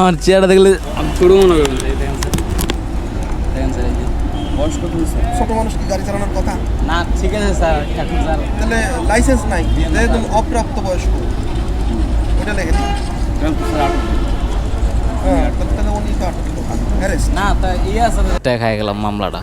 আমার চেয়ারটা দেখলে ছোটো মনে করবেন ছোট মানুষ কি গাড়ি চালানোর কথা? না ঠিক আছে স্যার তাহলে লাইসেন্স নাই যেহেতু অপ্রাপ্ত বয়স্ক। ওটা লেগে দিন হ্যাঁ ইয়ে আছে খাই গেলাম মামলাটা।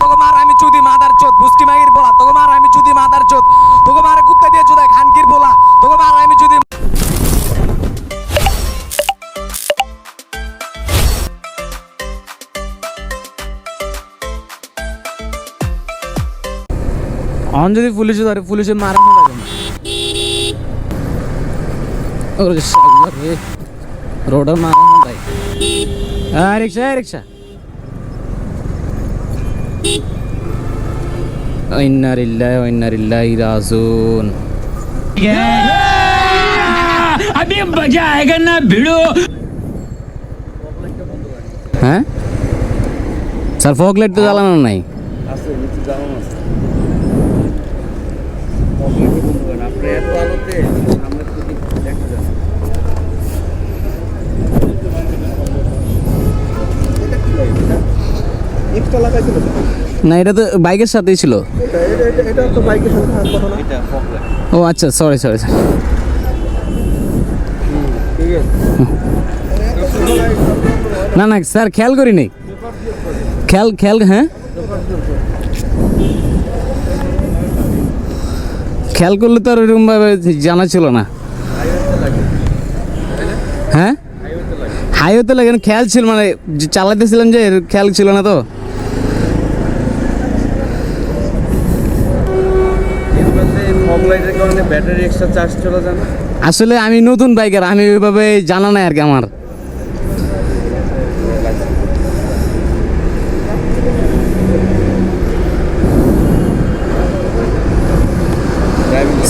তোকে মার আমি চুদি মাদার চোদ মাগির বলা। তোকে মার আমি চুদি মাদার চোদ। তোকে মার কুত্তা দিয়ে চুদাই খানকির বলা। তোকে মার আমি চুদি অন যদি পুলিশে ধরে পুলিশে মারানো লাগে না ওরে শালা রে রোডে মারানো যায় হ্যাঁ রিক্সা হ্যাঁ রিক্সা ইন্নারিল্লাহ ইন্নারিল্লাহ রাজুন अभी मजा आएगा ना भिड़ो হ্যাঁ স্যার ফগ লাইট তো জ্বালানো নাই না। এটা তো বাইকের সাথেই ছিল। ও আচ্ছা সরি সরি ঠিক আছে। না না স্যার খেয়াল করি নাই খেয়াল খেয়াল হ্যাঁ? খেয়াল করলে তো আর ওরকম ভাবে জানা ছিল না। হ্যাঁ? হাইওয়েতে লাগে খেয়াল ছিল মানে চালাতেছিলাম যে এর খেয়াল ছিল না তো। আসলে আমি নতুন বাইকার আমি ওইভাবে জানা নাই আর কি আমার।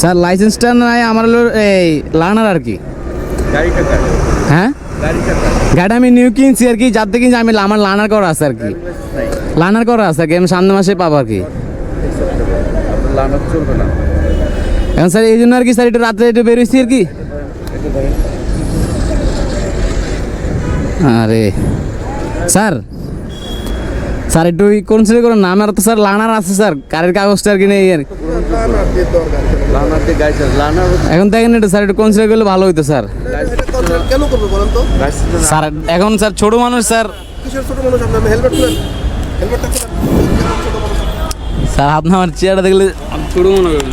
স্যার লাইসেন্সটা নাই আমার হলো এই লার্নার আর কি। হ্যাঁ? গাড়িটা গাড়ি। আমি নিউ কিনছি আর কি যার থেকে কিনছি আমি আমার লার্নার করা আছে আর কি। লার্নার করা আছে আর কি আমি সামনের মাসে পাবো আর কি। এখন স্যার এই জন্য আর কি স্যার একটু রাত্রে একটু বেরোইছি আর কি। আরে। স্যার স্যার একটু কনসিডার করুন না আমার তো স্যার লানার আছে স্যার কারের কাগজটা আর কি নেই আর এখন দেখেন একটু স্যার একটু কনসিডার করলে ভালো হইতো স্যার। এটা কনসিডার কেন করবে বলেন তো? লাইসেন্স স্যার এখন স্যার ছোট মানুষ স্যার। আপনার? স্যার আপনি আমার চেয়ারটা দেখলে ছোটো মনে করবেন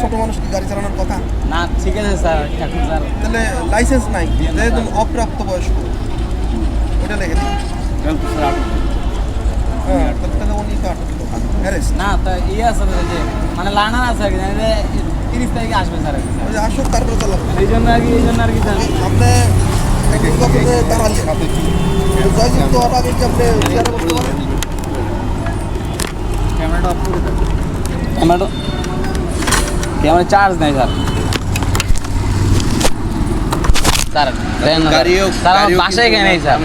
ছোট মানুষ কি গাড়ি চালানোর কথা? না ঠিক আছে স্যার। এখন স্যার। তাহলে লাইসেন্স নাই অপ্রাপ্ত বয়স্ক। দিন। আটক হ্যাঁ তাহলে তাহলে উনি তো আটক অ্যারেস্ট না তা ইয়ে আছে যে মানে লানার আছে আর কি তিরিশ তারিখে আসবে স্যার আসুক তারপরে চালাবো এই জন্য আর কি এই জন্য আর কি আপনি ক্যামেরা চার্জ নেই স্যার। স্যার বাসায় নেই স্যার?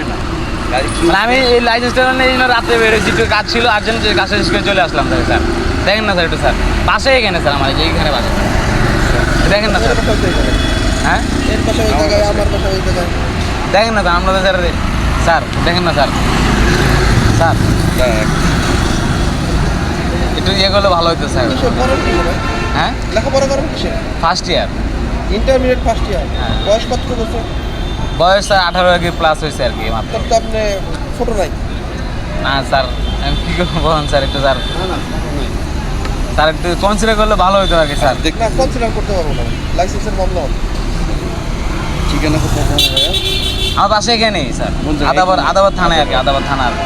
আমি এই লাইসেন্সটা নেই জন্য রাত্রে বেরোছি একটু কাজ ছিল আর্জেন্ট কাজ শেষ করে চলে আসলাম স্যার স্যার। দেখেন না স্যার একটু স্যার। পাশে এখানে স্যার আমার যে এইখানে বাসা দেখেন না স্যার। হ্যাঁ? পাশে পাশে দেখেন না স্যার আমরা তো স্যার স্যার দেখেন না স্যার। স্যার। একটু ইয়ে করলে ভালো হতো স্যার। হ্যাঁ? লেখাপড়া করেন first year intermediate first year. বয়স কত বছর? বয়স স্যার আঠারো কি প্লাস হয়েছে আর কি মাত্র। তো আপনি ছোট নাই। না স্যার আমি কী করব বলুন স্যার একটু স্যার। স্যার একটু কনসিডার করলে ভালো হতো আর কি স্যার। দেখ না কনসিডার করতে পারব না। লাইসেন্সের মামলা হবে ঠিকানা কোথায় আমার পাশে এখানেই স্যার? আদাবার আদাবার থানায় আর কি আদাবার থানা আর কি।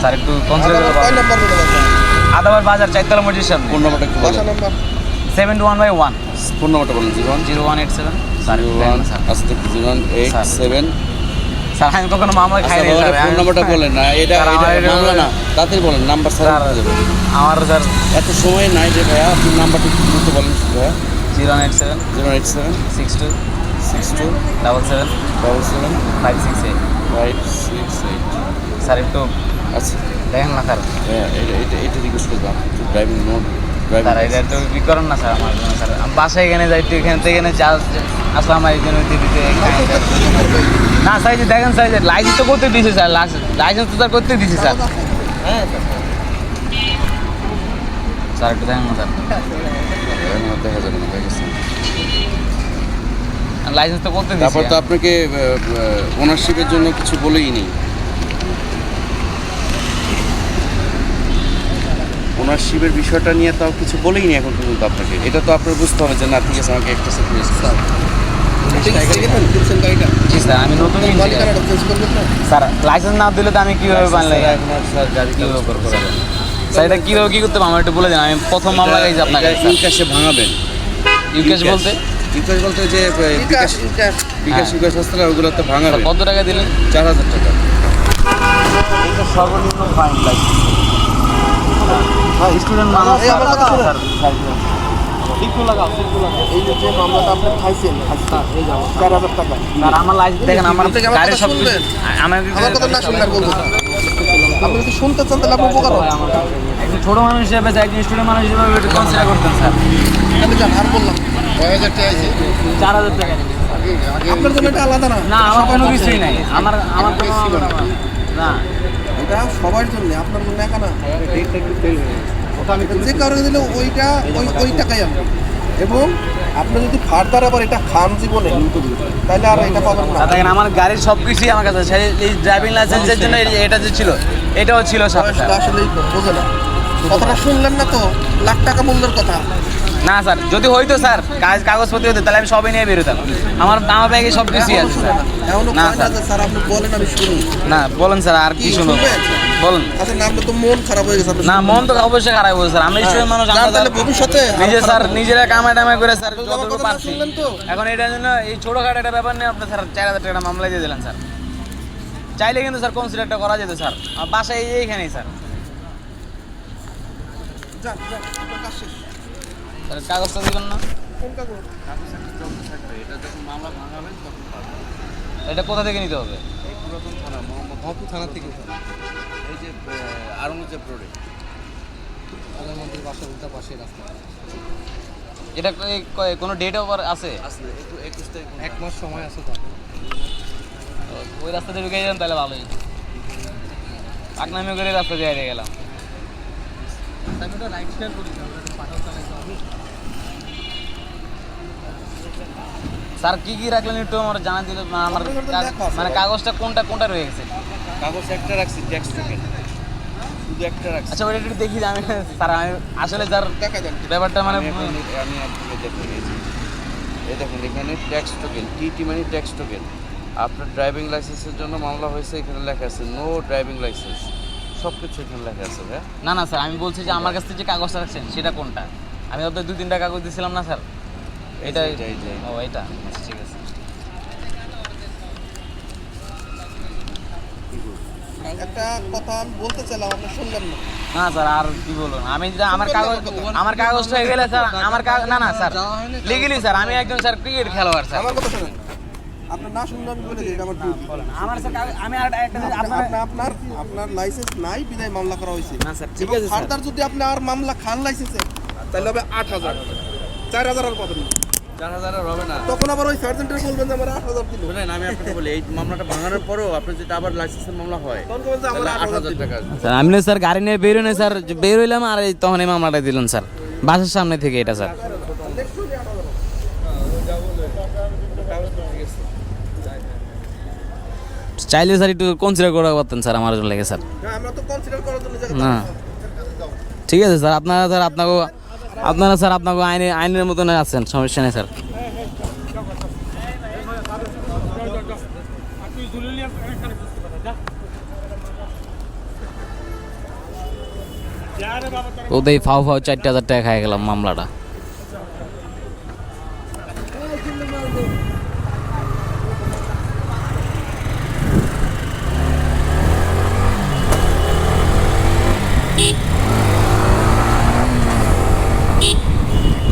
স্যার একটু কনসিডার রোডে বাসা? আদাবার বাজার চাইতলা মসজিদ সামনে। ফোন নাম্বারটা একটু seven two one by one phone নাম্বারটা বলেন zero one. Zero one eight seven. One আস্তে zero one eight seven sir আমি কখনো মামলা খাই নাই ফোন নাম্বারটা বলেন না এটা মামলা না তাড়াতাড়ি বলেন নাম্বার স্যার আমার স্যার এত সময় নাই যে ভাইয়া আপনি নাম্বারটা একটু বলেন ভাইয়া। Zero one eight seven zero eight seven six two six two double seven double seven five six eight five six eight sir একটু আচ্ছা। দেখেন না স্যার এটা এটা রিকোয়েস্ট করব ড্রাইভিং নোট না স্যার, আমার এখানে যাই তো এখান থেকে চার্জ দিতে এখানে না স্যার যে দেখেন স্যার লাইসেন্স তো করতে দিয়েছে স্যার লাইসেন্স তো স্যার করতে দিয়েছে স্যার। হ্যাঁ স্যার। দেখেন স্যার। করতে তারপর দিয়েছে তো আপনাকে ওনারশিপের জন্য কিছু বলেই নেই। ওনারশিপের বিষয়টা নিয়ে তাও কিছু বলেই নি এখন পর্যন্ত আপনাকে। এটা তো আপনার বুঝতে হবে যে না ঠিক আছে আমাকে একটা সার্ভিস জি স্যার আমি নতুন স্যার লাইসেন্স না দিলে তো আমি কীভাবে বানলে স্যার গাড়ি কীভাবে করব? স্যার এটা কীভাবে কী করতে হবে? আমার একটু বলে দিন আমি প্রথম মামলা গাইছি আপনাকে ইনকাশে ভাঙাবেন। ইউকেশ বলতে? ইনকাশ বলতে যে বিকাশ বিকাশ বিকাশ বিকাশ আসতে ওগুলো তো ভাঙাবেন। কত টাকা দিলেন? চার হাজার টাকা। এটা সর্বনিম্ন ফাইন লাগে স্টুডেন্ট মানুষ। শুনতে চান তাহলে উপকার একজন ছোট মানুষ হিসেবে একজন স্টুডেন্ট মানুষ হিসেবে কনসিডার করতেন স্যার। আর বললাম। কয় হাজার টাকা চার হাজার টাকা আপনার জন্য এটা আলাদা না। না আমার কোনো কিছুই নাই। আমার আমার কোনো না। এটা সবার জন্য আপনার জন্য একা না। যে কারণে দিলে ওইটা ওই ওই টাকাই আনবেন এবং আপনি যদি ফার্দার আবার এটা খান জীবনে তাহলে আর এটা পাবেন না। দেখেন আমার গাড়ির সব কিছুই আমার কাছে আছে। এই ড্রাইভিং লাইসেন্সের জন্য এই- এটা যে ছিল এটাও ছিল আসলে বোঝে না। কথাটা শুনলেন না তো? লাখ টাকা মূল্যের কথা। না স্যার যদি হইতো স্যার কাজ কাগজপত্র হতো তাহলে আমি সবই নিয়ে বেরোতাম। আমার আমার ব্যাগে সব কিছুই আছে স্যার। না স্যার। স্যার আপনি বলেন আমি শুনি। না বলেন স্যার আর কি শুনুন? বলুন। আচ্ছা তো মন খারাপ হয়ে গেছে না মন তো অবশ্যই খারাপ হয়েছে স্যার। আমি স্টুডেন্ট মানুষ আমরা তাহলে ভবিষ্যতে নিজে স্যার। নিজেরা কামাই টামাই করে স্যার যতটুকু পারছি। এখন এটার জন্য এই ছোটোখাটো একটা ব্যাপার নিয়ে আপনি স্যার চার হাজার টাকা মামলা দিয়ে দিলেন স্যার। চাইলে কিন্তু স্যার কনসিডারটা করা যেত স্যার। এই- এইখানেই স্যার যান, যান, আপনার কাজ শেষ। স্যার কাগজটা দিবেন না? কোন এটা যখন মামলা ভাঙাবেন তখন এটা কোথা থেকে নিতে হবে? এই পুরাতন থানা মোহাম্মদ হকু থানা থেকে। এই যে আরঙ্গজেব রোডে। এটা ক- ক- কোনো ডেট ওভার আছে? আসলে একটু একুশ তারিখ এক মাস সময় আছে তো ওই রাস্তা দিয়ে ঢুকে যান তাহলে ভালোই। পাকনামি করে রাস্তা দিয়ে গেলাম। স্যার কি কি রাখলেন একটু আমার জানা দিলে আমার। মানে কাগজটা কোনটা কোনটা রয়ে গেছে? কাগজ একটা রাখছি ট্যাক্স টোকেন শুধু একটা রাখছি। আচ্ছা ওটা একটু দেখি আমি স্যার আমি আসলে স্যার ব্যাপারটা মানে আমি আপনাকে দেখে গেছি এই দেখুন এখানে ট্যাক্স টোকেন টিটি মানে ট্যাক্স টোকেন। আপনার ড্রাইভিং লাইসেন্সের জন্য মামলা হয়েছে এখানে লেখা আছে নো ড্রাইভিং লাইসেন্স সব কিছু এখানে লেখা আছে হ্যাঁ না না স্যার আমি বলছি যে আমার কাছ থেকে যে কাগজটা রাখছেন সেটা কোনটা? আমি ওদের দু তিনটা কাগজ দিয়েছিলাম না স্যার। এটা। ও এটা? ঠিক আছে। একটা কথা আমি বলতে চাইলাম আপনি শুনলেন না। না স্যার আর কি বলুন আমি আমার কাগজ আমার কাগজটা হয়ে গেলে স্যার আমার কাগজ না না স্যার লিগেলি স্যার আমি একজন স্যার ক্রিকেট খেলোয়াড় স্যার। আমার কথা শুনেন। আপনি না শুনলে আমি বলে দিই আমার ডিউটি আমার স্যার আমি আর একটা আপনার আপনার আপনার আপনার লাইসেন্স নাই বিদায় মামলা করা হয়েছে। না স্যার ঠিক আছে ফার্দার যদি আপনি আর মামলা খান লাইসেন্সে তাহলে হবে আট হাজার। চার হাজার আর পাবেন না। চার হাজার আর হবে না। তখন আবার ওই সার্জেন্টের বলবেন যে আমার আট হাজার দিল। বুঝলেন আমি আপনাকে বলি এই মামলাটা ভাঙানোর পরেও আপনার যদি আবার লাইসেন্সের মামলা হয় তখন বলবেন যে আমার আট আট হাজার হাজার টাকা স্যার আমি না স্যার গাড়ি নিয়ে বের স্যার। যে বের হইলাম আর তখন এই মামলাটা দিলেন স্যার। বাসার সামনে থেকে এটা স্যার। চাইলে স্যার একটু কনসিডার করা পারতেন স্যার আমার জন্য লেগে স্যার। হ্যাঁ আমরা তো কনসিডার করার জন্য জায়গা না। ঠিক আছে স্যার আপনারা স্যার আপনাকে আপনারা স্যার আপনাকে আইনে আইনের মতন আছেন, সমস্যা নেই স্যার। ওদের ফাউ ফাও চারটে হাজার টাকা খাই গেলাম মামলাটা।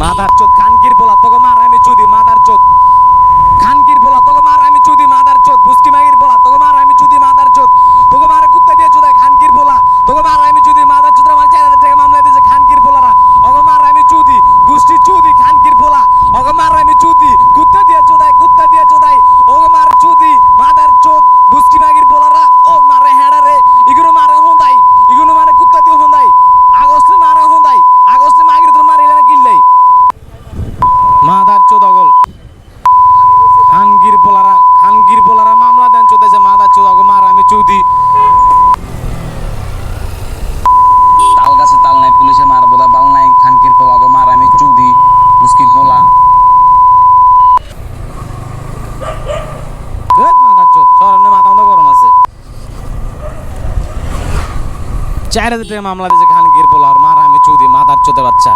মাদার চোদ কানকির পোলা তোকে মার আমি চুদি মাদার চোদ খানকির পোলা তোকে মার আমি চুদি মাদার চোদ বুস্টি মাগির পোলা তোকে মার আমি চুদি মাদার চোদ তোকে মারে কুত্তা দিয়ে চুদায় খানকির পোলা তোকে মার আমি চুদি মাদার চোদ আমার চার হাজার টাকা মামলা দিয়েছে খানকির পোলারা ওকে মার আমি মাদার চোদ অগল খানগির পোলারা খানগির পোলারা মামলা দেন চোদেছে মাদার চোদ অগল মার আমি চুদি তাল গাছে তাল নাই পুলিশে মার বোধা বাল নাই খানকির পোলা গো মার আমি চুদি মুস্কির পোলা ধুত মাদার চোদ সরমনে মাথা মতো গরম আছে চার হাজার মামলা দিয়েছে খানগির পোলার মার আমি চুদি মাদার চোদের বাচ্চা।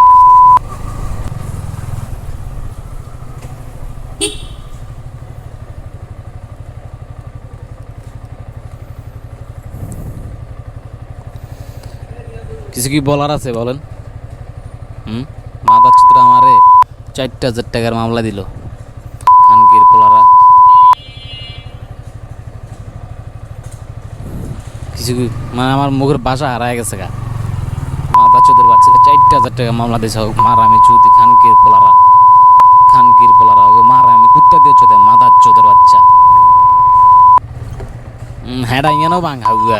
কিছু কি বলার আছে বলেন? হুম? মাদার চিত্র আমারে চারটা হাজার টাকার মামলা দিল খানকির পোলারা কিছু মানে আমার মুখের বাসা হারায় গেছে গা। মাথা চোদের বাচ্চা চারটা হাজার টাকা মামলা দিয়েছে। হোক মার আমি চুদি খানকির পোলারা। খানকির পোলারা ও মার আমি কুত্তা দিয়ে চোদে মাদার চোদের বাচ্চা। হ্যাঁ ইয়েনও বাং হাউগা